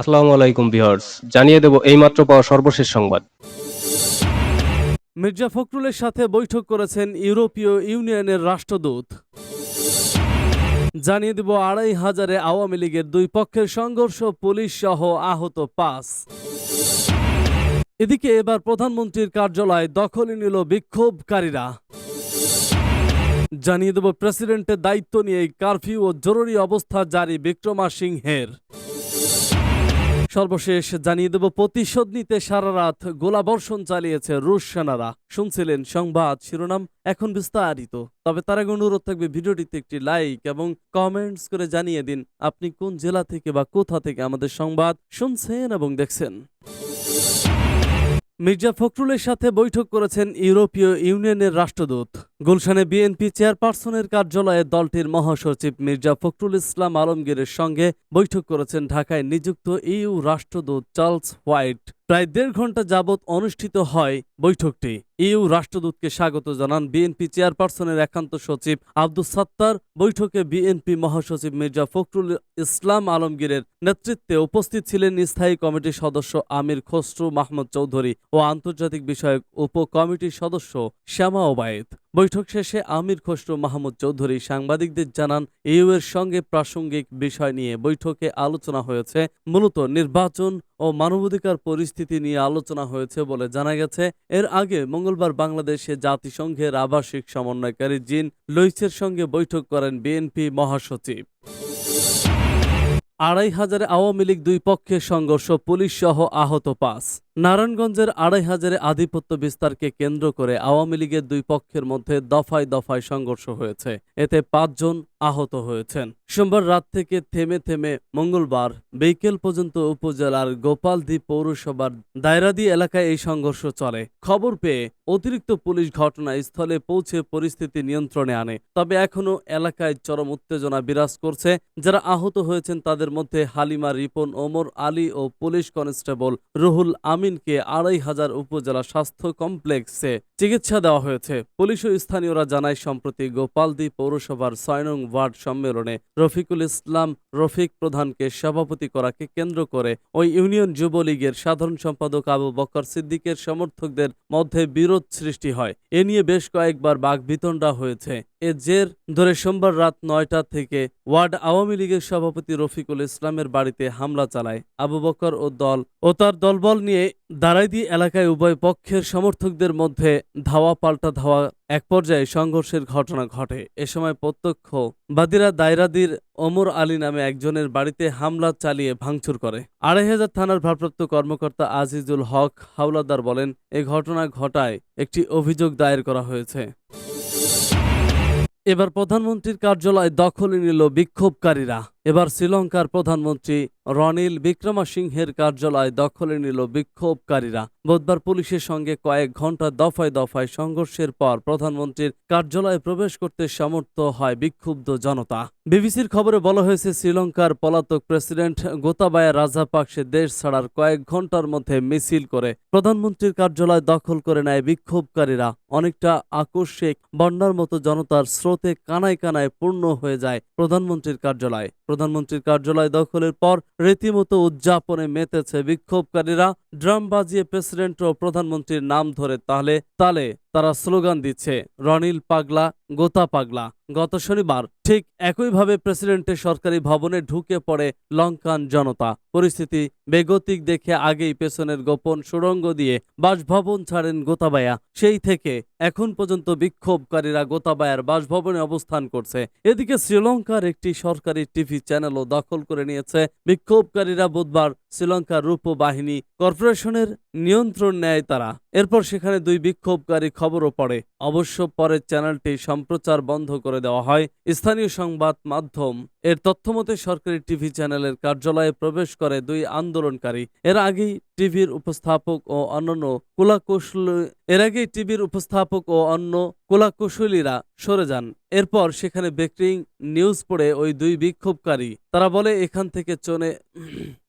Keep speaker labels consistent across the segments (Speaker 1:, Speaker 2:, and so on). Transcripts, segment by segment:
Speaker 1: আসসালামু আলাইকুম ভিউয়ার্স, জানিয়ে দেব এইমাত্র পাওয়া সর্বশেষ সংবাদ।
Speaker 2: মির্জা ফখরুলের সাথে বৈঠক করেছেন ইউরোপীয় ইউনিয়নের রাষ্ট্রদূত। জানিয়ে দেব আড়াই হাজারে আওয়ামী লীগের দুই পক্ষের সংঘর্ষ, পুলিশ সহ আহত পাঁচ। এদিকে এবার প্রধানমন্ত্রীর কার্যালয় দখলে নিল বিক্ষোভকারীরা। জানিয়ে দেব প্রেসিডেন্টের দায়িত্ব নিয়ে কারফিউ ও জরুরি অবস্থা জারি বিক্রমা সিংহের। সর্বশেষ জানিয়ে দেব, প্রতিশোধ নিতে সারা রাত গোলাবর্ষণ চালিয়েছে রুশ সেনারা। শুনছিলেন সংবাদ শিরোনাম, এখন বিস্তারিত। তবে তার আগে অনুরোধ থাকবে, ভিডিওটিতে একটি লাইক এবং কমেন্টস করে জানিয়ে দিন, আপনি কোন জেলা থেকে বা কোথা থেকে আমাদের সংবাদ শুনছেন এবং দেখছেন। মির্জা ফখরুলের সাথে বৈঠক করেছেন ইউরোপীয় ইউনিয়নের রাষ্ট্রদূত। গুলশানে বিএনপি চেয়ারপারসনের কার্যালয়ে দলটির মহাসচিব মির্জা ফখরুল ইসলাম আলমগীরের সঙ্গে বৈঠক করেছেন ঢাকায় নিযুক্ত ইউ রাষ্ট্রদূত চার্লস হোয়াইট। প্রায় দেড় ঘণ্টা যাবৎ অনুষ্ঠিত হয় বৈঠকটি। ইউ রাষ্ট্রদূতকে স্বাগত জানান বিএনপি চেয়ারপারসনের একান্ত সচিব আব্দুস সাত্তার। বৈঠকে বিএনপি মহাসচিব মির্জা ফখরুল ইসলাম আলমগীরের নেতৃত্বে উপস্থিত ছিলেন স্থায়ী কমিটির সদস্য আমির খসরু মাহমুদ চৌধুরী ও আন্তর্জাতিক বিষয়ক উপ কমিটির সদস্য শ্যামা ওবায়েদ। বৈঠক শেষে আমির খসরু মাহমুদ চৌধুরী সাংবাদিকদের জানান, ইউ এর সঙ্গে প্রাসঙ্গিক বিষয় নিয়ে বৈঠকে আলোচনা হয়েছে। মূলত নির্বাচন ও মানবাধিকার পরিস্থিতি নিয়ে আলোচনা হয়েছে বলে জানা গেছে। এর আগে মঙ্গলবার বাংলাদেশে জাতিসংঘের আবাসিক সমন্বয়কারী জিন লুইসের সঙ্গে বৈঠক করেন বিএনপি মহাসচিব। আড়াই হাজারে আওয়ামী লীগ দুই পক্ষের সংঘর্ষ, পুলিশ সহ আহত পাঁচ। নারায়ণগঞ্জের আড়াই হাজারে আধিপত্য বিস্তারকে কেন্দ্র করে আওয়ামী লীগের দুই পক্ষের মধ্যে দফায় দফায় সংঘর্ষ হয়েছে। এতে পাঁচজন আহত হয়েছেন। সোমবার রাত থেকে থেমে থেমে মঙ্গলবার বিকেল পর্যন্ত উপজেলার গোপালদ্বীপ পৌরসভার দায়রাদি এলাকায় এই সংঘর্ষ চলে। খবর পেয়ে অতিরিক্ত পুলিশ ঘটনাস্থলে পৌঁছে পরিস্থিতি নিয়ন্ত্রণে আনে। তবে এখনও এলাকায় চরম উত্তেজনা বিরাজ করছে। যারা আহত হয়েছেন তাদের মধ্যে হালিমা, রিপন, ওমর আলী ও পুলিশ কনস্টেবল রুহুল আমিনকে আড়াই হাজার উপজেলা স্বাস্থ্য কমপ্লেক্সে চিকিৎসা দেওয়া হয়েছে। পুলিশ ও স্থানীয়রা জানায়, সম্প্রতি গোপালদ্বীপ পৌরসভার ছয় নং ওয়ার্ড সম্মেলনে রফিকুল ইসলাম রফিক প্রধানকে সভাপতি করাকে কেন্দ্র করে ওই ইউনিয়ন যুবলীগের সাধারণ সম্পাদক আবু বকর সিদ্দিকের সমর্থকদের মধ্যে বিরোধ সৃষ্টি হয়। এ নিয়ে বেশ কয়েকবার বাঘবিতণ্ডা হয়েছে। এ জের ধরে সোমবার রাত নয়টা থেকে ওয়ার্ড আওয়ামী লীগের সভাপতি রফিকুল ইসলামের বাড়িতে হামলা চালায় আবু বকর ও দল ও তার দলবল নিয়ে দারাইদি এলাকায় উভয় পক্ষের সমর্থকদের মধ্যে ধাওয়া পাল্টা ধাওয়া এক পর্যায়ে সংঘর্ষের ঘটনা ঘটে। এ সময় প্রত্যক্ষ বাদিরা দায়রাদির ওমর আলী নামে একজনের বাড়িতে হামলা চালিয়ে ভাঙচুর করে। আড়াই হাজার থানার ভারপ্রাপ্ত কর্মকর্তা আজিজুল হক হাওলাদার বলেন, এ ঘটনা ঘটায় একটি অভিযোগ দায়ের করা হয়েছে। এবার প্রধানমন্ত্রীর কার্যালয় দখলে নিল বিক্ষোভকারীরা। এবার শ্রীলঙ্কার প্রধানমন্ত্রী রনিল বিক্রমাসিংহের কার্যালয় দখলে নিল বিক্ষোভকারীরা। বুধবার পুলিশের সঙ্গে কয়েক ঘণ্টা দফায় দফায় সংঘর্ষের পর প্রধানমন্ত্রীর কার্যালয়ে প্রবেশ করতে সমর্থ হয় বিক্ষুব্ধ জনতা। বিবিসির খবরে বলা হয়েছে, শ্রীলঙ্কার পলাতক প্রেসিডেন্ট গোতাবায়া রাজাপাকসে দেশ ছাড়ার কয়েক ঘণ্টার মধ্যে মিছিল করে প্রধানমন্ত্রীর কার্যালয় দখল করে নেয় বিক্ষোভকারীরা। অনেকটা আকস্মিক বন্যার মতো জনতার স্রোতে কানায় কানায় পূর্ণ হয়ে যায় প্রধানমন্ত্রীর কার্যালয়। প্রধানমন্ত্রীর কার্যালয় দখলের পর রীতিমতো উদযাপনে মেতেছে বিক্ষোভকারীরা। ড্রাম বাজিয়ে প্রেসিডেন্ট ও প্রধানমন্ত্রীর নাম ধরে তাহলে তালে তারা স্লোগান দিচ্ছে, রনিল পাগলা, গোতা পাগলা। গত শনিবার ঠিক একইভাবে প্রেসিডেন্টের সরকারি ভবনে ঢুকে পড়ে লঙ্কান জনতা। পরিস্থিতি বেগতিক দেখে আগেই পেছনের গোপন সুড়ঙ্গ দিয়ে বাসভবন ছাড়েন গোতাবায়া। সেই থেকে এখন পর্যন্ত বিক্ষোভকারীরা গোতাবায়ার বাসভবনে অবস্থান করছে। এদিকে শ্রীলঙ্কার একটি সরকারি টিভি চ্যানেলও দখল করে নিয়েছে। বিক্ষোভকারীরা বুধবার শ্রীলঙ্কার রূপ বাহিনী কর্পোরেশনের নিয়ন্ত্রণ নেয় তারা। এরপর সেখানে দুই বিক্ষোভকারী খবরও পড়ে। অবশ্য পরে চ্যানেলটি সম্প্রচার বন্ধ করে দেওয়া হয়। স্থানীয় সংবাদ মাধ্যম এর তথ্যমতে, সরকারি টিভি চ্যানেলের কার্যালয়ে প্রবেশ করে দুই আন্দোলনকারী। এর আগেই টিভির উপস্থাপক ও অন্যান্য কুলাকৌশল এর আগেই টিভির উপস্থাপক ও অন্য কুলাকুশলীরা সরে যান। এরপর সেখানে ব্রেকিং নিউজ পড়ে ওই দুই বিক্ষোভকারী। তারা বলে, এখান থেকে চনে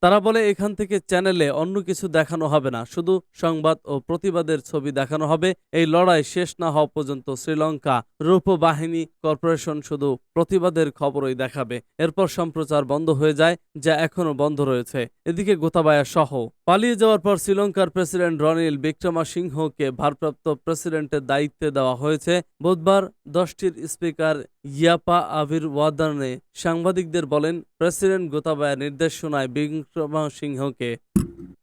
Speaker 2: তারা বলে, এখান থেকে চ্যানেলে অন্য কিছু দেখানো হবে না। শুধু সংবাদ ও প্রতিবাদের ছবি দেখানো হবে। এই লড়াই শেষ না হওয়া পর্যন্ত শ্রীলঙ্কা রূপ বাহিনী কর্পোরেশন শুধু প্রতিবাদের খবরই দেখাবে। এরপর সম্প্রচার বন্ধ হয়ে যায়, যা এখনও বন্ধ রয়েছে। এদিকে গোতাবায়া সহ পালিয়ে যাওয়ার পর শ্রীলঙ্কার প্রেসিডেন্ট রনিল বিক্রমা সিংহকে ভারপ্রাপ্ত প্রেসিডেন্টের দায়িত্বে দেওয়া হয়েছে। বুধবার দশটির স্পিকার ইয়াপা আবির ওয়াদানে সাংবাদিকদের বলেন, প্রেসিডেন্ট গোতাবায়া নির্দেশনায় বিক্রমাসিংহকে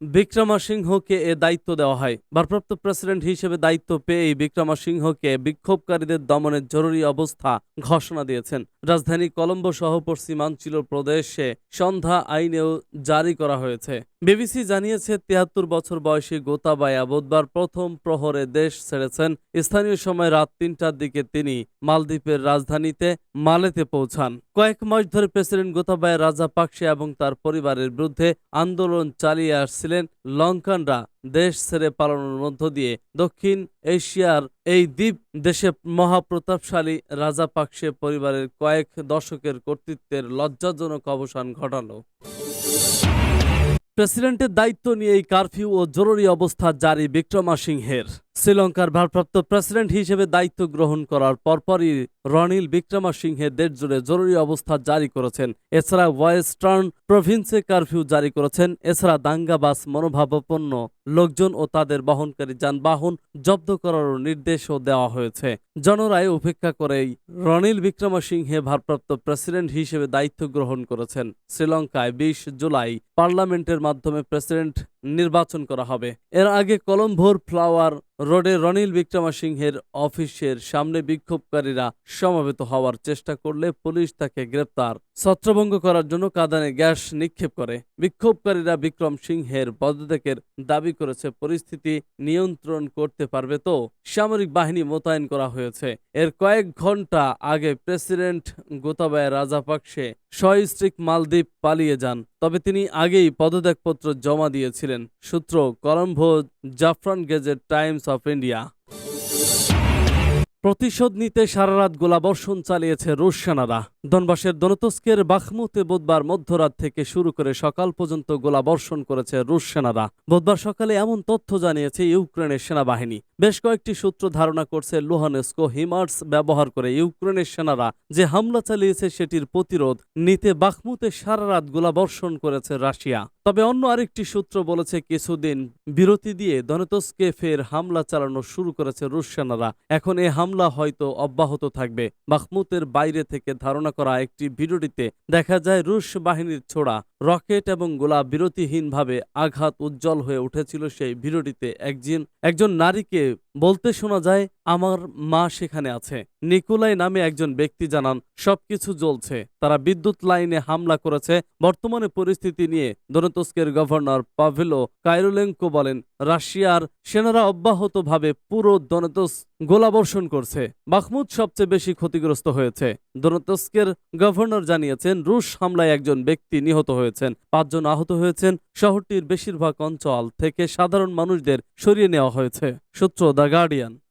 Speaker 2: বিক্রমাসিংহকে এ দায়িত্ব দেওয়া হয়। ভারপ্রাপ্ত প্রেসিডেন্ট হিসেবে দায়িত্ব পেয়েই বিক্রমাসিংহকে বিক্ষোভকারীদের দমনের জরুরি অবস্থা ঘোষণা দিয়েছেন। রাজধানী কলম্বো সহ পশ্চিমাঞ্চল প্রদেশে সন্ধ্যা আইনেও জারি করা হয়েছে। বিবিসি জানিয়েছে, তিয়াত্তর বছর বয়সী গোতাবায়া বুধবার প্রথম প্রহরে দেশ ছেড়েছেন। স্থানীয় সময় রাত তিনটার দিকে তিনি মালদ্বীপের রাজধানীতে মালেতে পৌঁছান। কয়েক মাস ধরে প্রেসিডেন্ট গোতাবায় রাজা পাকসে এবং তার পরিবারের বিরুদ্ধে আন্দোলন চালিয়ে আসছিলেন লঙ্কানরা দেশ ছেড়ে পালানোর মধ্য দিয়ে। দক্ষিণ এশিয়ার এই দ্বীপ দেশে মহাপ্রতাপশালী রাজা পাকসে পরিবারের কয়েক দশকের কর্তৃত্বের লজ্জাজনক অবসান ঘটালো। প্রেসিডেন্টের দায়িত্ব নিয়ে এই কারফিউ ও জরুরি অবস্থা জারি বিক্রমাসিংহের। শ্রীলঙ্কার ভারপ্রাপ্ত প্রেসিডেন্ট হিসেবে দায়িত্ব গ্রহণ করার পরপরই রনিল বিক্রমাসিংহে দেশ জুড়ে জরুরি অবস্থা জারি করেছেন। এছাড়া ওয়েস্টার্ন প্রভিন্সে কারফিউ জারি করেছেন। এছাড়া দাঙ্গাবাস মনোভাবাপন্ন লোকজন ও তাদের বহনকারী যানবাহন জব্দ করারও নির্দেশও দেওয়া হয়েছে। জনরায় উপেক্ষা করেই রনিল বিক্রমসিংহে ভারপ্রাপ্ত প্রেসিডেন্ট হিসেবে দায়িত্ব গ্রহণ করেছেন। শ্রীলঙ্কায় বিশ জুলাই পার্লামেন্টের মাধ্যমে প্রেসিডেন্ট নির্বাচন করা হবে। এর আগে কলম্বোর ফ্লাওয়ার রোডে রনিল বিক্রমাসিংহের অফিসের সামনে বিক্ষোভকারীরা সমবেত হওয়ার চেষ্টা করলে পুলিশ তাকে গ্রেপ্তার ছত্রভঙ্গ করার জন্য কাদানে গ্যাস নিক্ষেপ করে। বিক্ষোভকারীরা বিক্রম সিংহের পদত্যাগের দাবি করেছে, পরিস্থিতি নিয়ন্ত্রণ করতে পারবে তো? সামরিক বাহিনী মোতায়েন করা হয়েছে। এর কয়েক ঘণ্টা আগে প্রেসিডেন্ট গোতাবায় রাজাপাকসে সস্ত্রিক মালদ্বীপ পালিয়ে যান। তবে তিনি আগেই পদত্যাগপত্র জমা দিয়েছিলেন। সূত্র কলম্বো জাফরান গেজেট, টাইমস অফ ইন্ডিয়া। প্রতিশোধ নিতে সারারাত গোলাবর্ষণ চালিয়েছে রুশ সেনারা। দনবাসের দনতস্কের বাখমুতে বুধবার মধ্যরাত থেকে শুরু করে সকাল পর্যন্ত গোলাবর্ষণ করেছে রুশ সেনারা। বুধবার সকালে এমন তথ্য জানিয়েছে ইউক্রেনের সেনাবাহিনী। বেশ কয়েকটি সূত্র ধারণা করছে লুহানেস্কো হিমার্স ব্যবহার করে ইউক্রেনের সেনারা যে হামলা চালিয়েছে সেটির প্রতিরোধ নিতে বাখমুতে সারারাত গোলাবর্ষণ করেছে রাশিয়া। তবে অন্য আরেকটি সূত্র বলেছে কিছুদিন বিরতি দিয়ে দনেতস্কে ফের হামলা চালানো শুরু করেছে রুশ সেনারা। এখন এ হামলা হয়তো অব্যাহত থাকবে। বাখমুতের বাইরে থেকে ধারণা করা একটি ভিডিওটিতে দেখা যায়, রুশ বাহিনীর ছোড়া রকেট এবং গোলা বিরতিহীনভাবে আঘাত উজ্জ্বল হয়ে উঠেছিল সেই ভিডিওটিতে। একজন একজন নারীকে বলতে শোনা যায়, আমার মা সেখানে আছে। নিকোলাই নামে একজন ব্যক্তি জানান, সবকিছু জ্বলছে। তারা বিদ্যুৎ লাইনে হামলা করেছে। বর্তমানে পরিস্থিতি নিয়ে দনতস্কের গভর্নর পাভেলো কাইরোলেঙ্কো বলেন, রাশিয়ার সেনারা অব্যাহতভাবে পুরো দনতস গোলাবর্ষণ করছে। বাখমুদ সবচেয়ে বেশি ক্ষতিগ্রস্ত হয়েছে। দনতস্কের গভর্নর জানিয়েছেন, রুশ হামলায় একজন ব্যক্তি নিহত হয়েছেন। পাঁচজন আহত হয়েছেন। শহরটির বেশিরভাগ অঞ্চল থেকে সাধারণ মানুষদের সরিয়ে নেওয়া হয়েছে। সূত্র দ্য গার্ডিয়ান